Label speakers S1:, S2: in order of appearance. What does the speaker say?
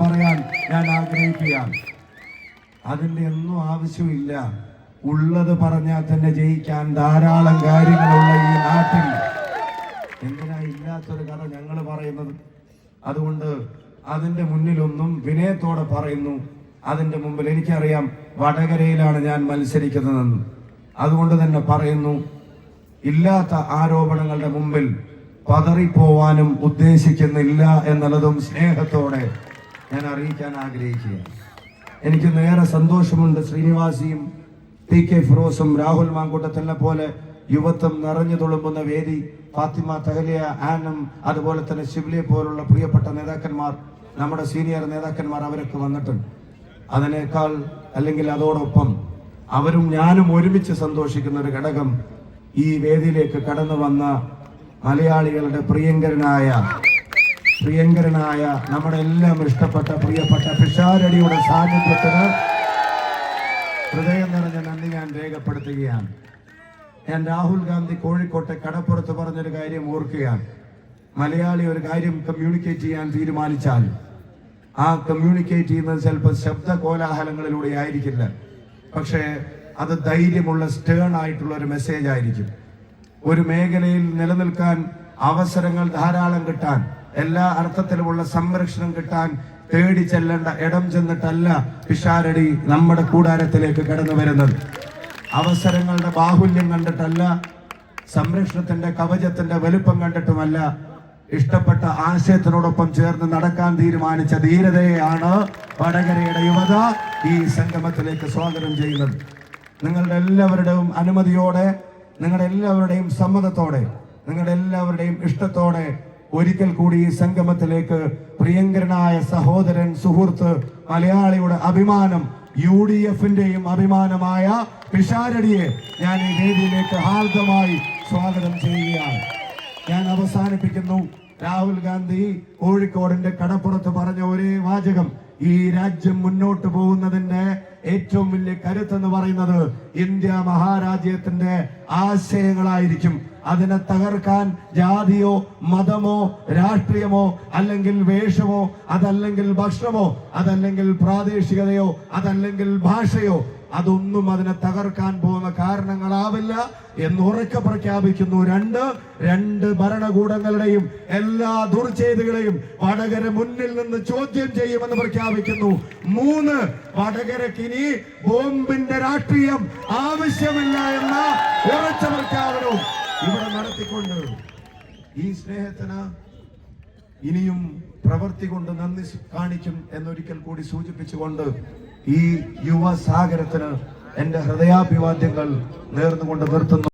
S1: പറയാൻ ഞാൻ ആഗ്രഹിക്കുകയാണ്. അതിന്റെ ഒന്നും ആവശ്യമില്ല. ഉള്ളത് പറഞ്ഞാൽ തന്നെ ജയിക്കാൻ ധാരാളം കാര്യങ്ങളുള്ള ഈ നാട്ടിൽ. എന്തിനാ ഇല്ലാത്തൊരു കഥ ഞങ്ങൾ പറയുന്നത്? അതുകൊണ്ട് അതിന്റെ മുന്നിലൊന്നും വിനയത്തോടെ പറയുന്നു. അതിന്റെ മുമ്പിൽ എനിക്കറിയാം വടകരയിലാണ് ഞാൻ മത്സരിക്കുന്നതെന്ന്. അതുകൊണ്ട് തന്നെ പറയുന്നു ഇല്ലാത്ത ആരോപണങ്ങളുടെ മുമ്പിൽ പതറിപ്പോവാനും ഉദ്ദേശിക്കുന്നില്ല എന്നുള്ളതും സ്നേഹത്തോടെ ഞാൻ അറിയിക്കാൻ ആഗ്രഹിക്കുകയാണ്. എനിക്ക് നേരെ സന്തോഷമുണ്ട് ശ്രീനിവാസിയും ടി കെ ഫിറോസും രാഹുൽ മാങ്കൂട്ടത്തിനെ പോലെ യുവത്വം നിറഞ്ഞു തുളുമ്പുന്ന വേദി ഫാത്തിമ തഹലിയ ആനം അതുപോലെ തന്നെ ശിവലിയെ പോലുള്ള പ്രിയപ്പെട്ട നേതാക്കന്മാർ നമ്മുടെ സീനിയർ നേതാക്കന്മാർ അവരൊക്കെ വന്നിട്ടുണ്ട്. അതിനേക്കാൾ അല്ലെങ്കിൽ അതോടൊപ്പം അവരും ഞാനും ഒരുമിച്ച് സന്തോഷിക്കുന്ന ഒരു ഘടകം ഈ വേദിയിലേക്ക് കടന്നു വന്ന മലയാളികളുടെ പ്രിയങ്കരനായ പ്രിയങ്കരനായ നമ്മുടെ എല്ലാം ഇഷ്ടപ്പെട്ട പ്രിയപ്പെട്ട പിഷാരടിയുടെ സാന്നിധ്യത്തിന് ഹൃദയം നിറഞ്ഞ നന്ദി ഞാൻ രേഖപ്പെടുത്തുകയാണ്. ഞാൻ രാഹുൽ ഗാന്ധി കോഴിക്കോട്ടെ കടപ്പുറത്ത് പറഞ്ഞൊരു കാര്യം ഓർക്കുകയാണ്. മലയാളി ഒരു കാര്യം കമ്മ്യൂണിക്കേറ്റ് ചെയ്യാൻ തീരുമാനിച്ചാൽ ആ കമ്മ്യൂണിക്കേറ്റ് ചെയ്യുന്നത് ചിലപ്പോൾ ശബ്ദ കോലാഹലങ്ങളിലൂടെ ആയിരിക്കില്ല. പക്ഷേ അത് ധൈര്യമുള്ള സ്റ്റേൺ ആയിട്ടുള്ള ഒരു മെസ്സേജ് ആയിരിക്കും. ഒരു മേഖലയിൽ നിലനിൽക്കാൻ അവസരങ്ങൾ ധാരാളം കിട്ടാൻ എല്ലാ അർത്ഥത്തിലുമുള്ള സംരക്ഷണം കിട്ടാൻ തേടി ചെല്ലേണ്ട ഇടം ചെന്നിട്ടല്ല പിഷാരടി നമ്മുടെ കൂടാരത്തിലേക്ക് കടന്നു വരുന്നത്. അവസരങ്ങളുടെ ബാഹുല്യം കണ്ടിട്ടല്ല സംരക്ഷണത്തിന്റെ കവചത്തിന്റെ വലുപ്പം കണ്ടിട്ടുമല്ല ഇഷ്ടപ്പെട്ട ആശയത്തിനോടൊപ്പം ചേർന്ന് നടക്കാൻ തീരുമാനിച്ച ധീരതയാണ് വടകരയുടെ യുവത ഈ സംഗമത്തിലേക്ക് സ്വാഗതം ചെയ്യുന്നത്. നിങ്ങളുടെ എല്ലാവരുടെയും അനുമതിയോടെ നിങ്ങളുടെ എല്ലാവരുടെയും സമ്മതത്തോടെ നിങ്ങളുടെ എല്ലാവരുടെയും ഇഷ്ടത്തോടെ ഒരിക്കൽ കൂടി ഈ സംഗമത്തിലേക്ക് പ്രിയങ്കരനായ സഹോദരൻ സുഹൃത്ത് മലയാളിയുടെ അഭിമാനം യു ഡി എഫിന്റെയും അഭിമാനമായ പിഷാരടിയെ ഞാൻ ഈ വേദിയിലേക്ക് ഹാർദമായി സ്വാഗതം ചെയ്യുകയാണ്. ഞാൻ അവസാനിപ്പിക്കുന്നു. രാഹുൽ ഗാന്ധി കോഴിക്കോടിന്റെ കടപ്പുറത്ത് പറഞ്ഞ ഒരേ വാചകം ഈ രാജ്യം മുന്നോട്ട് പോകുന്നതിന്റെ ഏറ്റവും വലിയ കരുത്തെന്ന് പറയുന്നത് ഇന്ത്യ മഹാരാജ്യത്തിന്റെ ആശയങ്ങളായിരിക്കും. അതിനെ തകർക്കാൻ ജാതിയോ മതമോ രാഷ്ട്രീയമോ അല്ലെങ്കിൽ വേഷമോ അതല്ലെങ്കിൽ ഭക്ഷണമോ അതല്ലെങ്കിൽ പ്രാദേശികതയോ അതല്ലെങ്കിൽ ഭാഷയോ അതൊന്നും അതിനെ തകർക്കാൻ പോകുന്ന കാരണങ്ങളാവില്ല എന്ന് ഉറക്കെ പ്രഖ്യാപിക്കുന്നു. രണ്ട് രണ്ട് ഭരണകൂടങ്ങളുടെയും എല്ലാ ദുർചെയ്തികളെയും വടകര മുന്നിൽ നിന്ന് ചോദ്യം ചെയ്യുമെന്ന് പ്രഖ്യാപിക്കുന്നു. മൂന്ന് വടകരക്ക് ഇനി ബോംബിന്റെ രാഷ്ട്രീയം ആവശ്യമില്ല എന്ന ഉറച്ച പ്രഖ്യാപനവും ഇവിടെ നടത്തിക്കൊണ്ട് ഈ സ്നേഹത്തിന് ഇനിയും പ്രവൃത്തി കൊണ്ട് നന്ദി കാണിക്കും എന്നൊരിക്കൽ കൂടി സൂചിപ്പിച്ചുകൊണ്ട് ഈ യുവ സാഗരത്തിന് എന്റെ ഹൃദയാഭിവാദ്യങ്ങൾ നേർന്നുകൊണ്ട് നിർത്തുന്നു.